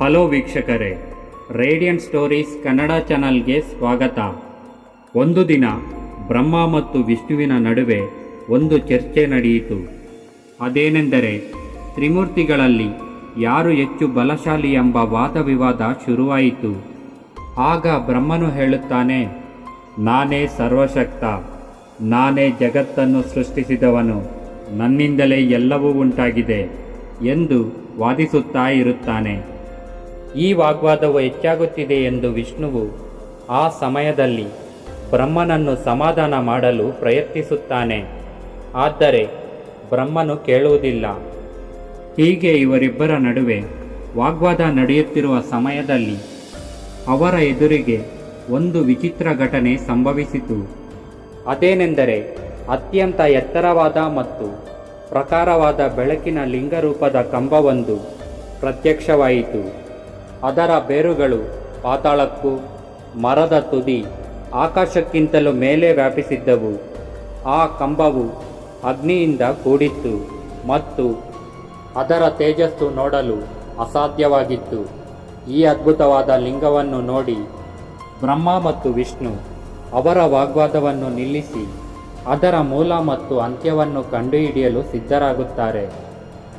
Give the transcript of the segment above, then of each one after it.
Hello ವೀಕ್ಷಕರೇ radiant stories Kannada ಚಾನಲ್ಗೆ ಸ್ವಾಗತ. ಒಂದು ದಿನ ಬ್ರಹ್ಮ ಮತ್ತು ವಿಷ್ಣುವಿನ ನಡುವೆ ಒಂದು ಚರ್ಚೆ ನಡೆಯಿತು. ಅದೇನೆಂದರೆ, ತ್ರಿಮೂರ್ತಿಗಳಲ್ಲಿ ಯಾರು ಹೆಚ್ಚು ಬಲಶಾಲಿ ಎಂಬ ವಾದವಿವಾದ ಶುರುವಾಯಿತು. ಆಗ ಬ್ರಹ್ಮನು ಹೇಳುತ್ತಾನೆ, ನಾನೇ ಸರ್ವಶಕ್ತ, ನಾನೇ ಜಗತ್ತನ್ನು ಸೃಷ್ಟಿಸಿದವನು, ನನ್ನಿಂದಲೇ ಎಲ್ಲವೂ ಉಂಟಾಗಿದೆ ಎಂದು ವಾದಿಸುತ್ತಾ ಇರುತ್ತಾನೆ. ಈ ವಾಗ್ವಾದವು ಹೆಚ್ಚಾಗುತ್ತಿದೆ ಎಂದು ವಿಷ್ಣುವು ಆ ಸಮಯದಲ್ಲಿ ಬ್ರಹ್ಮನನ್ನು ಸಮಾಧಾನ ಮಾಡಲು ಪ್ರಯತ್ನಿಸುತ್ತಾನೆ. ಆದರೆ ಬ್ರಹ್ಮನು ಕೇಳುವುದಿಲ್ಲ. ಹೀಗೆ ಇವರಿಬ್ಬರ ನಡುವೆ ವಾಗ್ವಾದ ನಡೆಯುತ್ತಿರುವ ಸಮಯದಲ್ಲಿ ಅವರ ಎದುರಿಗೆ ಒಂದು ವಿಚಿತ್ರ ಘಟನೆ ಸಂಭವಿಸಿತು. ಅದೇನೆಂದರೆ ಅತ್ಯಂತ ಎತ್ತರವಾದ ಮತ್ತು ಪ್ರಕಾರವಾದ ಬೆಳಕಿನ ಲಿಂಗರೂಪದ ಕಂಬವೊಂದು ಪ್ರತ್ಯಕ್ಷವಾಯಿತು. ಅದರ ಬೇರುಗಳು ಪಾತಾಳಕ್ಕೂ ಮರದ ತುದಿ ಆಕಾಶಕ್ಕಿಂತಲೂ ಮೇಲೆ ವ್ಯಾಪಿಸಿದ್ದವು. ಆ ಕಂಬವು ಅಗ್ನಿಯಿಂದ ಕೂಡಿತ್ತು ಮತ್ತು ಅದರ ತೇಜಸ್ಸು ನೋಡಲು ಅಸಾಧ್ಯವಾಗಿತ್ತು. ಈ ಅದ್ಭುತವಾದ ಲಿಂಗವನ್ನು ನೋಡಿ ಬ್ರಹ್ಮ ಮತ್ತು ವಿಷ್ಣು ಅವರ ವಾಗ್ವಾದವನ್ನು ನಿಲ್ಲಿಸಿ ಅದರ ಮೂಲ ಮತ್ತು ಅಂತ್ಯವನ್ನು ಕಂಡುಹಿಡಿಯಲು ಸಿದ್ಧರಾಗುತ್ತಾರೆ.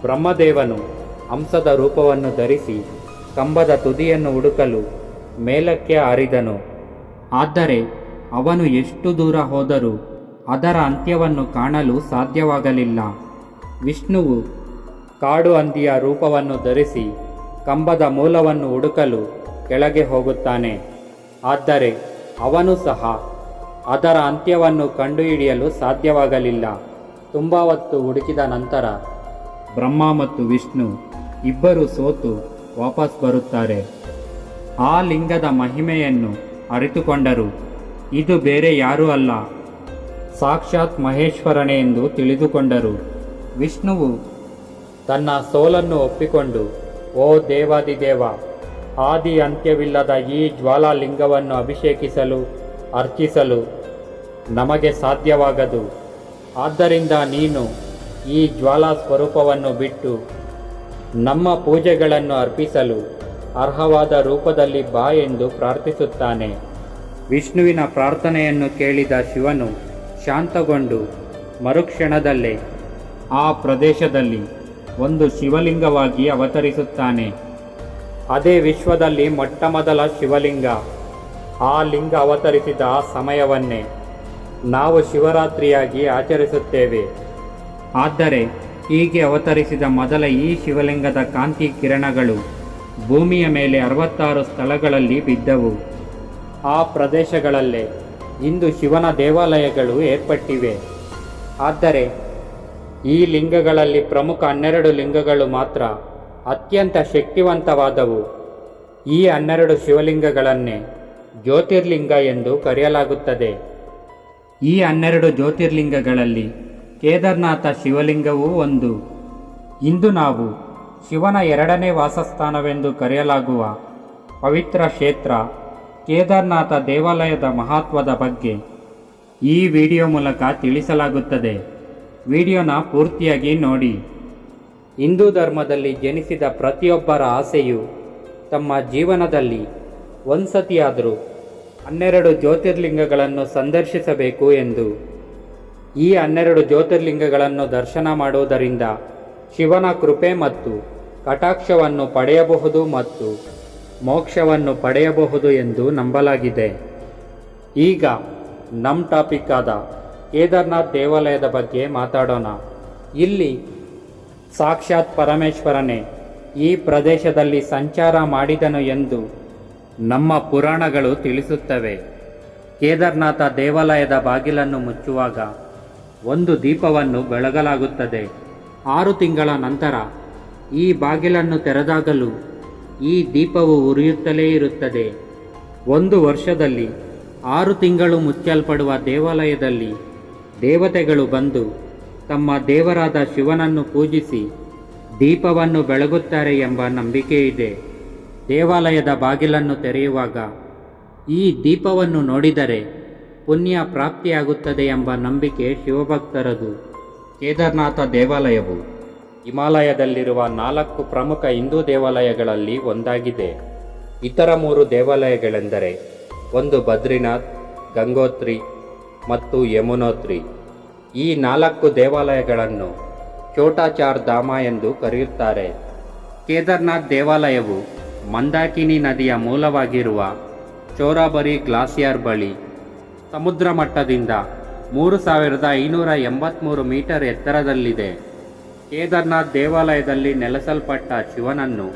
ಬ್ರಹ್ಮದೇವನು ಹಂಸದ ರೂಪವನ್ನು ಧರಿಸಿ ಕಂಬದ ತುದಿಯನ್ನು ಹುಡುಕಲು ಮೇಲಕ್ಕೆ ಹಾರಿದನು ಆದರೆ ಅವನು ಎಷ್ಟು ದೂರ ಹೋದರೂ ಅದರ ಅಂತ್ಯವನ್ನು ಕಾಣಲು ಸಾಧ್ಯವಾಗಲಿಲ್ಲ. ವಿಷ್ಣುವು ಕಾಡು ಹಂದಿಯ ರೂಪವನ್ನು ಧರಿಸಿ ಕಂಬದ ಮೂಲವನ್ನು ಹುಡುಕಲು ಕೆಳಗೆ ಹೋಗುತ್ತಾನೆ. ಆದರೆ ಅವನು ಸಹ ಅದರ ಅಂತ್ಯವನ್ನು ಕಂಡುಹಿಡಿಯಲು ಸಾಧ್ಯವಾಗಲಿಲ್ಲ. ತುಂಬ ಹೊತ್ತು ಹುಡುಕಿದ ನಂತರ ಬ್ರಹ್ಮ ಮತ್ತು ವಿಷ್ಣು ಇಬ್ಬರು ಸೋತು ವಾಪಸ್ ಬರುತ್ತಾರೆ. ಆ ಲಿಂಗದ ಮಹಿಮೆಯನ್ನು ಅರಿತುಕೊಂಡರು. ಇದು ಬೇರೆ ಯಾರೂ ಅಲ್ಲ. ಸಾಕ್ಷಾತ್ ಮಹೇಶ್ವರನೇ ಎಂದು ತಿಳಿದುಕೊಂಡರು. ವಿಷ್ಣುವು ತನ್ನ ಸೋಲನ್ನು ಒಪ್ಪಿಕೊಂಡು, ಓ ದೇವಾದಿದೇವ, ಆದಿ ಅಂತ್ಯವಿಲ್ಲದ ಈ ಜ್ವಾಲಾಲಿಂಗವನ್ನು ಅಭಿಷೇಕಿಸಲು, ಅರ್ಚಿಸಲು ನಮಗೆ ಸಾಧ್ಯವಾಗದು. ಆದ್ದರಿಂದ ನೀನು ಈ ಜ್ವಾಲಾ ಸ್ವರೂಪವನ್ನು ಬಿಟ್ಟು ನಮ್ಮ ಪೂಜೆಗಳನ್ನು ಅರ್ಪಿಸಲು ಅರ್ಹವಾದ ರೂಪದಲ್ಲಿ ಬಾ ಎಂದು ಪ್ರಾರ್ಥಿಸುತ್ತಾನೆ. ವಿಷ್ಣುವಿನ ಪ್ರಾರ್ಥನೆಯನ್ನು ಕೇಳಿದ ಶಿವನು ಶಾಂತಗೊಂಡು ಮರುಕ್ಷಣದಲ್ಲೇ ಆ ಪ್ರದೇಶದಲ್ಲಿ ಒಂದು ಶಿವಲಿಂಗವಾಗಿ ಅವತರಿಸುತ್ತಾನೆ. ಅದೇ ವಿಶ್ವದಲ್ಲಿ ಮೊಟ್ಟಮೊದಲ ಶಿವಲಿಂಗ. ಆ ಲಿಂಗ ಅವತರಿಸಿದ ಆ ಸಮಯವನ್ನೇ ನಾವು ಶಿವರಾತ್ರಿಯಾಗಿ ಆಚರಿಸುತ್ತೇವೆ. ಆದರೆ ಹೀಗೆ ಅವತರಿಸಿದ ಮೊದಲ ಈ ಶಿವಲಿಂಗದ ಕಾಂತಿ ಕಿರಣಗಳು ಭೂಮಿಯ ಮೇಲೆ ಅರವತ್ತಾರು ಸ್ಥಳಗಳಲ್ಲಿ ಬಿದ್ದವು. ಆ ಪ್ರದೇಶಗಳಲ್ಲೇ ಇಂದು ಶಿವನ ದೇವಾಲಯಗಳು ಏರ್ಪಟ್ಟಿವೆ. ಆದರೆ ಈ ಲಿಂಗಗಳಲ್ಲಿ ಪ್ರಮುಖ ಹನ್ನೆರಡು ಲಿಂಗಗಳು ಮಾತ್ರ ಅತ್ಯಂತ ಶಕ್ತಿವಂತವಾದವು. ಈ ಹನ್ನೆರಡು ಶಿವಲಿಂಗಗಳನ್ನೇ ಜ್ಯೋತಿರ್ಲಿಂಗ ಎಂದು ಕರೆಯಲಾಗುತ್ತದೆ. ಈ ಹನ್ನೆರಡು ಜ್ಯೋತಿರ್ಲಿಂಗಗಳಲ್ಲಿ ಕೇದಾರ್ನಾಥ ಶಿವಲಿಂಗವೂ ಒಂದು. ಇಂದು ನಾವು ಶಿವನ ಎರಡನೇ ವಾಸಸ್ಥಾನವೆಂದು ಕರೆಯಲಾಗುವ ಪವಿತ್ರ ಕ್ಷೇತ್ರ ಕೇದಾರ್ನಾಥ ದೇವಾಲಯದ ಮಹತ್ವದ ಬಗ್ಗೆ ಈ ವಿಡಿಯೋ ಮೂಲಕ ತಿಳಿಸಲಾಗುತ್ತದೆ. ವಿಡಿಯೋನ ಪೂರ್ತಿಯಾಗಿ ನೋಡಿ. ಹಿಂದೂ ಧರ್ಮದಲ್ಲಿ ಜನಿಸಿದ ಪ್ರತಿಯೊಬ್ಬರ ಆಸೆಯು ತಮ್ಮ ಜೀವನದಲ್ಲಿ ಒಂದ್ಸತಿಯಾದರೂ ಹನ್ನೆರಡು ಜ್ಯೋತಿರ್ಲಿಂಗಗಳನ್ನು ಸಂದರ್ಶಿಸಬೇಕು ಎಂದು ಈ ಹನ್ನೆರಡು ಜ್ಯೋತಿರ್ಲಿಂಗಗಳನ್ನು ದರ್ಶನ ಮಾಡುವುದರಿಂದ ಶಿವನ ಕೃಪೆ ಮತ್ತು ಕಟಾಕ್ಷವನ್ನು ಪಡೆಯಬಹುದು ಮತ್ತು ಮೋಕ್ಷವನ್ನು ಪಡೆಯಬಹುದು ಎಂದು ನಂಬಲಾಗಿದೆ. ಈಗ ನಮ್ಮ ಟಾಪಿಕ್ ಆದ ಕೇದಾರ್ನಾಥ್ ದೇವಾಲಯದ ಬಗ್ಗೆ ಮಾತಾಡೋಣ. ಇಲ್ಲಿ ಸಾಕ್ಷಾತ್ ಪರಮೇಶ್ವರನೇ ಈ ಪ್ರದೇಶದಲ್ಲಿ ಸಂಚಾರ ಮಾಡಿದನು ಎಂದು ನಮ್ಮ ಪುರಾಣಗಳು ತಿಳಿಸುತ್ತವೆ. ಕೇದಾರ್ನಾಥ ದೇವಾಲಯದ ಬಾಗಿಲನ್ನು ಮುಚ್ಚುವಾಗ ಒಂದು ದೀಪವನ್ನು ಬೆಳಗಲಾಗುತ್ತದೆ. ಆರು ತಿಂಗಳ ನಂತರ ಈ ಬಾಗಿಲನ್ನು ತೆರೆದಾಗಲೂ ಈ ದೀಪವು ಉರಿಯುತ್ತಲೇ ಇರುತ್ತದೆ. ಒಂದು ವರ್ಷದಲ್ಲಿ ಆರು ತಿಂಗಳು ಮುಚ್ಚಲ್ಪಡುವ ದೇವಾಲಯದಲ್ಲಿ ದೇವತೆಗಳು ಬಂದು ತಮ್ಮ ದೇವರಾದ ಶಿವನನ್ನು ಪೂಜಿಸಿ ದೀಪವನ್ನು ಬೆಳಗುತ್ತಾರೆ ಎಂಬ ನಂಬಿಕೆ ಇದೆ. ದೇವಾಲಯದ ಬಾಗಿಲನ್ನು ತೆರೆಯುವಾಗ ಈ ದೀಪವನ್ನು ನೋಡಿದರೆ ಪುಣ್ಯ ಪ್ರಾಪ್ತಿಯಾಗುತ್ತದೆ ಎಂಬ ನಂಬಿಕೆ ಶಿವಭಕ್ತರದು. ಕೇದಾರ್ನಾಥ ದೇವಾಲಯವು ಹಿಮಾಲಯದಲ್ಲಿರುವ ನಾಲ್ಕು ಪ್ರಮುಖ ಹಿಂದೂ ದೇವಾಲಯಗಳಲ್ಲಿ ಒಂದಾಗಿದೆ. ಇತರ ಮೂರು ದೇವಾಲಯಗಳೆಂದರೆ ಒಂದು ಬದ್ರಿನಾಥ್, ಗಂಗೋತ್ರಿ ಮತ್ತು ಯಮುನೋತ್ರಿ. ಈ ನಾಲ್ಕು ದೇವಾಲಯಗಳನ್ನು ಚೋಟಾಚಾರ್ ಧಾಮ ಎಂದು ಕರೆಯುತ್ತಾರೆ. ಕೇದಾರ್ನಾಥ್ ದೇವಾಲಯವು ಮಂದಾಕಿನಿ ನದಿಯ ಮೂಲವಾಗಿರುವ ಚೋರಾಬರಿ ಗ್ಲಾಸಿಯರ್ ಬಳಿ ಸಮುದ್ರ ಮಟ್ಟದಿಂದ ಮೂರು ಸಾವಿರದ ಐನೂರ ಎಂಬತ್ತ್ಮೂರು ಮೀಟರ್ ಎತ್ತರದಲ್ಲಿದೆ. ಕೇದಾರ್ನಾಥ್ ದೇವಾಲಯದಲ್ಲಿ ನೆಲೆಸಲ್ಪಟ್ಟ ಶಿವನನ್ನು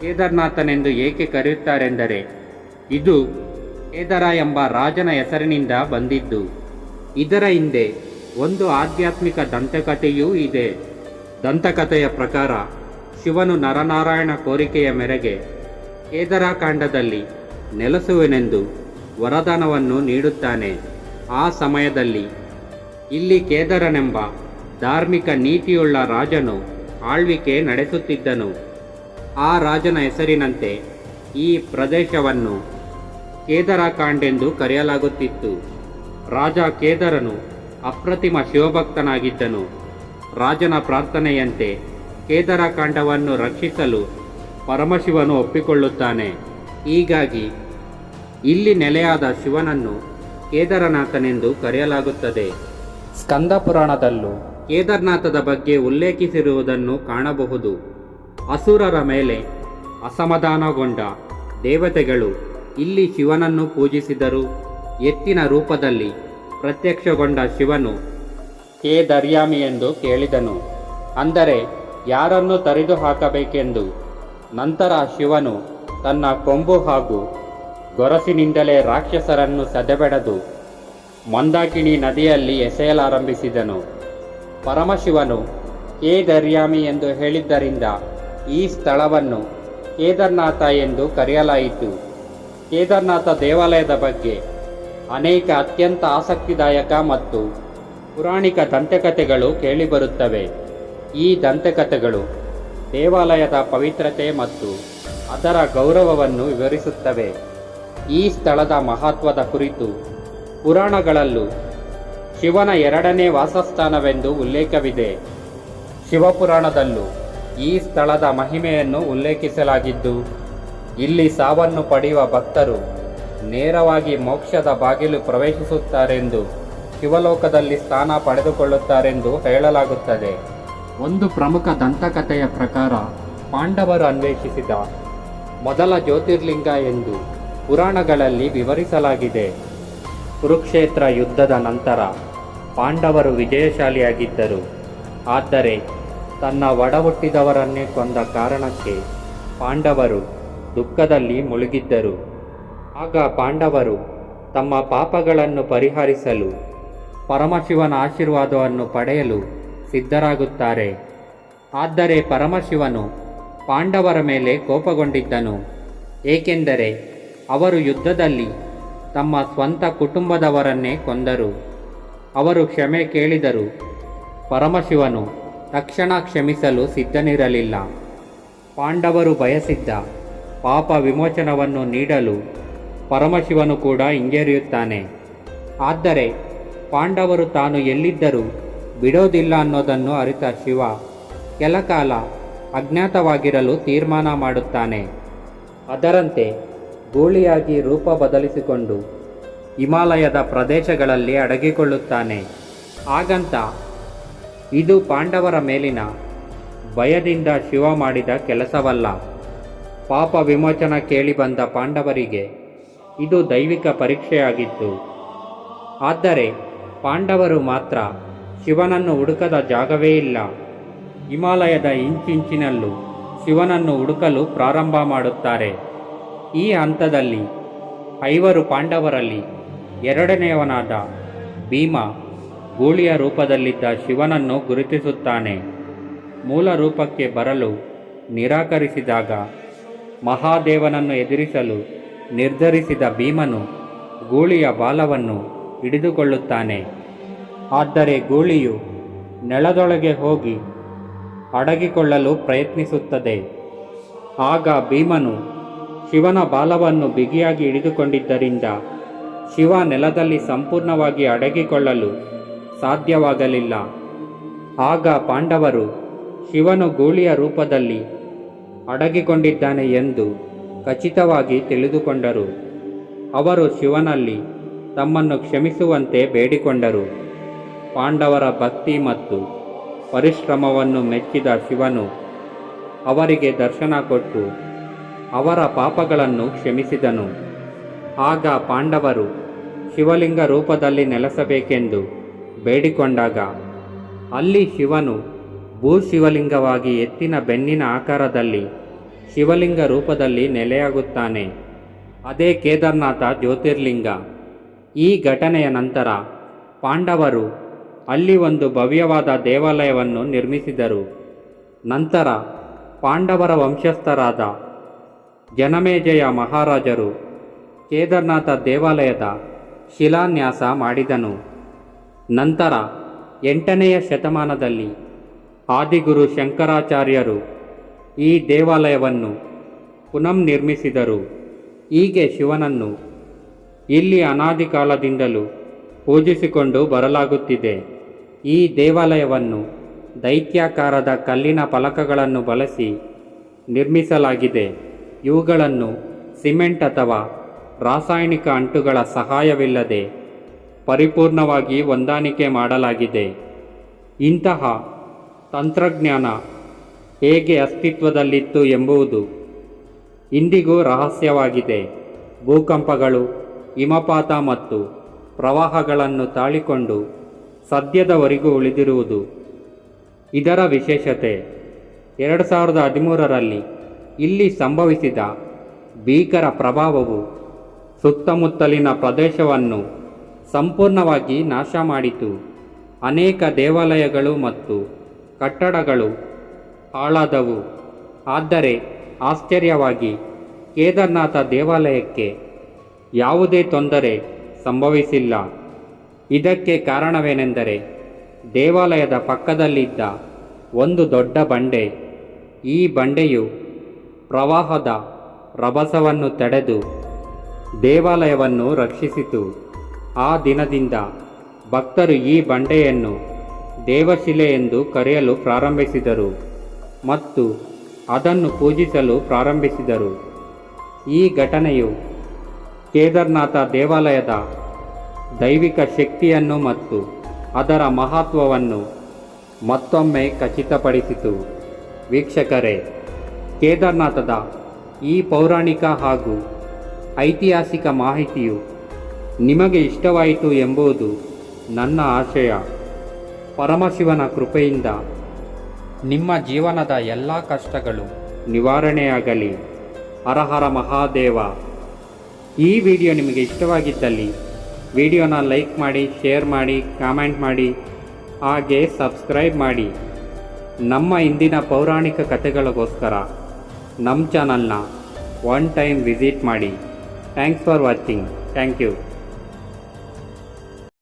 ಕೇದಾರ್ನಾಥನೆಂದು ಏಕೆ ಕರೆಯುತ್ತಾರೆಂದರೆ, ಇದು ಕೇದಾರ ಎಂಬ ರಾಜನ ಹೆಸರಿನಿಂದ ಬಂದಿದ್ದು. ಇದರ ಹಿಂದೆ ಒಂದು ಆಧ್ಯಾತ್ಮಿಕ ದಂತಕಥೆಯೂ ಇದೆ. ದಂತಕಥೆಯ ಪ್ರಕಾರ ಶಿವನು ನರನಾರಾಯಣ ಕೋರಿಕೆಯ ಮೇರೆಗೆ ಕೇದಾರಕಾಂಡದಲ್ಲಿ ನೆಲೆಸುವೆನೆಂದು ವರದಾನವನ್ನು ನೀಡುತ್ತಾನೆ. ಆ ಸಮಯದಲ್ಲಿ ಇಲ್ಲಿ ಕೇದರನೆಂಬ ಧಾರ್ಮಿಕ ನೀತಿಯುಳ್ಳ ರಾಜನು ಆಳ್ವಿಕೆ ನಡೆಸುತ್ತಿದ್ದನು. ಆ ರಾಜನ ಹೆಸರಿನಂತೆ ಈ ಪ್ರದೇಶವನ್ನು ಕೇದಾರಕಾಂಡೆಂದು ಕರೆಯಲಾಗುತ್ತಿತ್ತು. ರಾಜ ಕೇದರನು ಅಪ್ರತಿಮ ಶಿವಭಕ್ತನಾಗಿದ್ದನು. ರಾಜನ ಪ್ರಾರ್ಥನೆಯಂತೆ ಕೇದರಕಾಂಡವನ್ನು ರಕ್ಷಿಸಲು ಪರಮಶಿವನು ಒಪ್ಪಿಕೊಳ್ಳುತ್ತಾನೆ. ಹೀಗಾಗಿ ಇಲ್ಲಿ ನೆಲೆಯಾದ ಶಿವನನ್ನು ಕೇದಾರನಾಥನೆಂದು ಕರೆಯಲಾಗುತ್ತದೆ. ಸ್ಕಂದ ಪುರಾಣದಲ್ಲೂ ಕೇದಾರ್ನಾಥದ ಬಗ್ಗೆ ಉಲ್ಲೇಖಿಸಿರುವುದನ್ನು ಕಾಣಬಹುದು. ಅಸುರರ ಮೇಲೆ ಅಸಮಾಧಾನಗೊಂಡ ದೇವತೆಗಳು ಇಲ್ಲಿ ಶಿವನನ್ನು ಪೂಜಿಸಿದರು. ಎತ್ತಿನ ರೂಪದಲ್ಲಿ ಪ್ರತ್ಯಕ್ಷಗೊಂಡ ಶಿವನು ಹೇ ದರ್ಯಾಮಿ ಎಂದು ಕೇಳಿದನು. ಅಂದರೆ ಯಾರನ್ನು ತರಿದು ಹಾಕಬೇಕೆಂದು ನಂತರ ಶಿವನು ತನ್ನ ಕೊಂಬು ಹಾಗೂ ಗೊರಸಿನಿಂದಲೇ ರಾಕ್ಷಸರನ್ನು ಸದೆಬೆಡೆದು. ಮಂದಾಕಿಣಿ ನದಿಯಲ್ಲಿ ಎಸೆಯಲಾರಂಭಿಸಿದನು ಪರಮಶಿವನು ಏ ದರ್ಯಾಮಿ ಎಂದು ಹೇಳಿದ್ದರಿಂದ ಈ ಸ್ಥಳವನ್ನು ಕೇದಾರ್ನಾಥ ಎಂದು ಕರೆಯಲಾಯಿತು. ಕೇದಾರ್ನಾಥ ದೇವಾಲಯದ ಬಗ್ಗೆ ಅನೇಕ ಅತ್ಯಂತ ಆಸಕ್ತಿದಾಯಕ ಮತ್ತು ಪುರಾಣಿಕ ದಂತಕಥೆಗಳು ಕೇಳಿಬರುತ್ತವೆ. ಈ ದಂತಕಥೆಗಳು ದೇವಾಲಯದ ಪವಿತ್ರತೆ ಮತ್ತು ಅದರ ಗೌರವವನ್ನು ವಿವರಿಸುತ್ತವೆ. ಈ ಸ್ಥಳದ ಮಹತ್ವದ ಕುರಿತು ಪುರಾಣಗಳಲ್ಲೂ ಶಿವನ ಎರಡನೇ ವಾಸಸ್ಥಾನವೆಂದು ಉಲ್ಲೇಖವಿದೆ. ಶಿವಪುರಾಣದಲ್ಲೂ ಈ ಸ್ಥಳದ ಮಹಿಮೆಯನ್ನು ಉಲ್ಲೇಖಿಸಲಾಗಿದ್ದು, ಇಲ್ಲಿ ಸಾವನ್ನು ಪಡೆಯುವ ಭಕ್ತರು ನೇರವಾಗಿ ಮೋಕ್ಷದ ಬಾಗಿಲು ಪ್ರವೇಶಿಸುತ್ತಾರೆಂದು ಶಿವಲೋಕದಲ್ಲಿ ಸ್ಥಾನ ಪಡೆದುಕೊಳ್ಳುತ್ತಾರೆಂದು ಹೇಳಲಾಗುತ್ತದೆ. ಒಂದು ಪ್ರಮುಖ ದಂತಕಥೆಯ ಪ್ರಕಾರ ಪಾಂಡವರು ಅನ್ವೇಷಿಸಿದ ಮೊದಲ ಜ್ಯೋತಿರ್ಲಿಂಗ ಎಂದು ಪುರಾಣಗಳಲ್ಲಿ ವಿವರಿಸಲಾಗಿದೆ. ಕುರುಕ್ಷೇತ್ರ ಯುದ್ಧದ ನಂತರ ಪಾಂಡವರು ವಿಜಯಶಾಲಿಯಾಗಿದ್ದರು. ಆದರೆ ತನ್ನ ಒಡಹುಟ್ಟಿದವರನ್ನೇ ಕೊಂದ ಕಾರಣಕ್ಕೆ ಪಾಂಡವರು ದುಃಖದಲ್ಲಿ ಮುಳುಗಿದ್ದರು. ಆಗ ಪಾಂಡವರು ತಮ್ಮ ಪಾಪಗಳನ್ನು ಪರಿಹರಿಸಲು ಪರಮಶಿವನ ಆಶೀರ್ವಾದವನ್ನು ಪಡೆಯಲು ಸಿದ್ಧರಾಗುತ್ತಾರೆ. ಆದರೆ ಪರಮಶಿವನು ಪಾಂಡವರ ಮೇಲೆ ಕೋಪಗೊಂಡಿದ್ದನು. ಏಕೆಂದರೆ ಅವರು ಯುದ್ಧದಲ್ಲಿ ತಮ್ಮ ಸ್ವಂತ ಕುಟುಂಬದವರನ್ನೇ ಕೊಂದರು. ಅವರು ಕ್ಷಮೆ ಕೇಳಿದರು. ಪರಮಶಿವನು ತಕ್ಷಣ ಕ್ಷಮಿಸಲು ಸಿದ್ಧನಿರಲಿಲ್ಲ. ಪಾಂಡವರು ಬಯಸಿದ್ದ ಪಾಪ ವಿಮೋಚನವನ್ನು ನೀಡಲು ಪರಮಶಿವನು ಕೂಡ ಹಿಂಜರಿಯುತ್ತಾನೆ. ಆದರೆ ಪಾಂಡವರು ತಾನು ಎಲ್ಲಿದ್ದರೂ ಬಿಡೋದಿಲ್ಲ ಅನ್ನೋದನ್ನು ಅರಿತ ಶಿವ ಕೆಲಕಾಲ ಅಜ್ಞಾತವಾಗಿರಲು ತೀರ್ಮಾನ ಮಾಡುತ್ತಾನೆ. ಅದರಂತೆ ಗೂಳಿಯಾಗಿ ರೂಪ ಬದಲಿಸಿಕೊಂಡು ಹಿಮಾಲಯದ ಪ್ರದೇಶಗಳಲ್ಲಿ ಅಡಗಿಕೊಳ್ಳುತ್ತಾನೆ. ಹಾಗಂತ ಇದು ಪಾಂಡವರ ಮೇಲಿನ ಭಯದಿಂದ ಶಿವ ಮಾಡಿದ ಕೆಲಸವಲ್ಲ. ಪಾಪ ವಿಮೋಚನ ಕೇಳಿ ಬಂದ ಪಾಂಡವರಿಗೆ ಇದು ದೈವಿಕ ಪರೀಕ್ಷೆಯಾಗಿತ್ತು. ಆದರೆ ಪಾಂಡವರು ಮಾತ್ರ ಶಿವನನ್ನು ಹುಡುಕದ ಜಾಗವೇ ಇಲ್ಲ. ಹಿಮಾಲಯದ ಇಂಚಿಂಚಿನಲ್ಲೂ ಶಿವನನ್ನು ಹುಡುಕಲು ಪ್ರಾರಂಭ ಮಾಡುತ್ತಾರೆ. ಈ ಹಂತದಲ್ಲಿ ಐವರು ಪಾಂಡವರಲ್ಲಿ ಎರಡನೆಯವನಾದ ಭೀಮ ಗೂಳಿಯ ರೂಪದಲ್ಲಿದ್ದ ಶಿವನನ್ನು ಗುರುತಿಸುತ್ತಾನೆ. ಮೂಲ ರೂಪಕ್ಕೆ ಬರಲು ನಿರಾಕರಿಸಿದಾಗ ಮಹಾದೇವನನ್ನು ಎದುರಿಸಲು ನಿರ್ಧರಿಸಿದ ಭೀಮನು ಗೂಳಿಯ ಬಾಲವನ್ನು ಹಿಡಿದುಕೊಳ್ಳುತ್ತಾನೆ. ಆದರೆ ಗೂಳಿಯು ನೆಲದೊಳಗೆ ಹೋಗಿ ಅಡಗಿಕೊಳ್ಳಲು ಪ್ರಯತ್ನಿಸುತ್ತದೆ. ಆಗ ಭೀಮನು ಶಿವನ ಬಾಲವನ್ನು ಬಿಗಿಯಾಗಿ ಹಿಡಿದುಕೊಂಡಿದ್ದರಿಂದ ಶಿವ ನೆಲದಲ್ಲಿ ಸಂಪೂರ್ಣವಾಗಿ ಅಡಗಿಕೊಳ್ಳಲು ಸಾಧ್ಯವಾಗಲಿಲ್ಲ. ಆಗ ಪಾಂಡವರು ಶಿವನು ಗೂಳಿಯ ರೂಪದಲ್ಲಿ ಅಡಗಿಕೊಂಡಿದ್ದಾನೆ ಎಂದು ಖಚಿತವಾಗಿ ತಿಳಿದುಕೊಂಡರು. ಅವರು ಶಿವನಲ್ಲಿ ತಮ್ಮನ್ನು ಕ್ಷಮಿಸುವಂತೆ ಬೇಡಿಕೊಂಡರು. ಪಾಂಡವರ ಭಕ್ತಿ ಮತ್ತು ಪರಿಶ್ರಮವನ್ನು ಮೆಚ್ಚಿದ ಶಿವನು ಅವರಿಗೆ ದರ್ಶನ ಕೊಟ್ಟು ಅವರ ಪಾಪಗಳನ್ನು ಕ್ಷಮಿಸಿದನು. ಆಗ ಪಾಂಡವರು ಶಿವಲಿಂಗ ರೂಪದಲ್ಲಿ ನೆಲೆಸಬೇಕೆಂದು ಬೇಡಿಕೊಂಡಾಗ, ಅಲ್ಲಿ ಶಿವನು ಭೂಶಿವಲಿಂಗವಾಗಿ ಎತ್ತಿನ ಬೆನ್ನಿನ ಆಕಾರದಲ್ಲಿ ಶಿವಲಿಂಗ ರೂಪದಲ್ಲಿ ನೆಲೆಯಾಗುತ್ತಾನೆ. ಅದೇ ಕೇದಾರ್ನಾಥ ಜ್ಯೋತಿರ್ಲಿಂಗ. ಈ ಘಟನೆಯ ನಂತರ ಪಾಂಡವರು ಅಲ್ಲಿ ಒಂದು ಭವ್ಯವಾದ ದೇವಾಲಯವನ್ನು ನಿರ್ಮಿಸಿದರು. ನಂತರ ಪಾಂಡವರ ವಂಶಸ್ಥರಾದ ಜನಮೇಜಯ ಮಹಾರಾಜರು ಕೇದಾರನಾಥ ದೇವಾಲಯದ ಶಿಲಾನ್ಯಾಸ ಮಾಡಿದನು. ನಂತರ ಎಂಟನೆಯ ಶತಮಾನದಲ್ಲಿ ಆದಿಗುರು ಶಂಕರಾಚಾರ್ಯರು ಈ ದೇವಾಲಯವನ್ನು ಪುನರ್ನಿರ್ಮಿಸಿದರು ಹೀಗೆ ಶಿವನನ್ನು ಇಲ್ಲಿ ಅನಾದಿ ಕಾಲದಿಂದಲೂ ಪೂಜಿಸಿಕೊಂಡು ಬರಲಾಗುತ್ತಿದೆ. ಈ ದೇವಾಲಯವನ್ನು ದೈತ್ಯಾಕಾರದ ಕಲ್ಲಿನ ಫಲಕಗಳನ್ನು ಬಳಸಿ ನಿರ್ಮಿಸಲಾಗಿದೆ. ಇವುಗಳನ್ನು ಸಿಮೆಂಟ್ ಅಥವಾ ರಾಸಾಯನಿಕ ಅಂಟುಗಳ ಸಹಾಯವಿಲ್ಲದೆ ಪರಿಪೂರ್ಣವಾಗಿ ಹೊಂದಾಣಿಕೆ ಮಾಡಲಾಗಿದೆ. ಇಂತಹ ತಂತ್ರಜ್ಞಾನ ಹೇಗೆ ಅಸ್ತಿತ್ವದಲ್ಲಿತ್ತು ಎಂಬುದು ಇಂದಿಗೂ ರಹಸ್ಯವಾಗಿದೆ. ಭೂಕಂಪಗಳು, ಹಿಮಪಾತ ಮತ್ತು ಪ್ರವಾಹಗಳನ್ನು ತಾಳಿಕೊಂಡು ಸದ್ಯದವರೆಗೂ ಉಳಿದಿರುವುದು. ಇದರ ವಿಶೇಷತೆ, ಎರಡು ಸಾವಿರದ ಹದಿಮೂರರಲ್ಲಿ ಇಲ್ಲಿ ಸಂಭವಿಸಿದ ಭೀಕರ ಪ್ರಭಾವವು ಸುತ್ತಮುತ್ತಲಿನ ಪ್ರದೇಶವನ್ನು ಸಂಪೂರ್ಣವಾಗಿ ನಾಶ ಮಾಡಿತು. ಅನೇಕ ದೇವಾಲಯಗಳು ಮತ್ತು ಕಟ್ಟಡಗಳು ಹಾಳಾದವು. ಆದರೆ ಆಶ್ಚರ್ಯವಾಗಿ ಕೇದಾರ್ನಾಥ ದೇವಾಲಯಕ್ಕೆ ಯಾವುದೇ ತೊಂದರೆ ಸಂಭವಿಸಿಲ್ಲ. ಇದಕ್ಕೆ ಕಾರಣವೇನೆಂದರೆ ದೇವಾಲಯದ ಪಕ್ಕದಲ್ಲಿದ್ದ ಒಂದು ದೊಡ್ಡ ಬಂಡೆ. ಈ ಬಂಡೆಯು ಪ್ರವಾಹದ ರಭಸವನ್ನು ತಡೆದು ದೇವಾಲಯವನ್ನು ರಕ್ಷಿಸಿತು. ಆ ದಿನದಿಂದ ಭಕ್ತರು ಈ ಬಂಡೆಯನ್ನು ದೇವಶಿಲೆ ಎಂದು ಕರೆಯಲು ಪ್ರಾರಂಭಿಸಿದರು ಮತ್ತು ಅದನ್ನು ಪೂಜಿಸಲು ಪ್ರಾರಂಭಿಸಿದರು. ಈ ಘಟನೆಯು ಕೇದಾರ್ನಾಥ ದೇವಾಲಯದ ದೈವಿಕ ಶಕ್ತಿಯನ್ನು ಮತ್ತು ಅದರ ಮಹತ್ವವನ್ನು ಮತ್ತೊಮ್ಮೆ ಖಚಿತಪಡಿಸಿತು. ವೀಕ್ಷಕರೇ ಕೇದಾರ್ನಾಥದ ಈ ಪೌರಾಣಿಕ ಹಾಗೂ ಐತಿಹಾಸಿಕ ಮಾಹಿತಿಯು ನಿಮಗೆ ಇಷ್ಟವಾಯಿತು ಎಂಬುದು ನನ್ನ ಆಶಯ. ಪರಮಶಿವನ ಕೃಪೆಯಿಂದ ನಿಮ್ಮ ಜೀವನದ ಎಲ್ಲ ಕಷ್ಟಗಳು ನಿವಾರಣೆಯಾಗಲಿ. ಹರಹರ ಮಹಾದೇವ, ಈ ವಿಡಿಯೋ ನಿಮಗೆ ಇಷ್ಟವಾಗಿದ್ದಲ್ಲಿ ವಿಡಿಯೋನ ಲೈಕ್ ಮಾಡಿ, ಶೇರ್ ಮಾಡಿ, ಕಾಮೆಂಟ್ ಮಾಡಿ, ಹಾಗೆ ಸಬ್ಸ್ಕ್ರೈಬ್ ಮಾಡಿ. ನಮ್ಮ ಇಂದಿನ ಪೌರಾಣಿಕ ಕಥೆಗಳಿಗೋಸ್ಕರ ನಮ್ಮ ಚಾನಲ್ನ ಒನ್ ಟೈಮ್ ವಿಸಿಟ್ ಮಾಡಿ. Thanks for watching thank you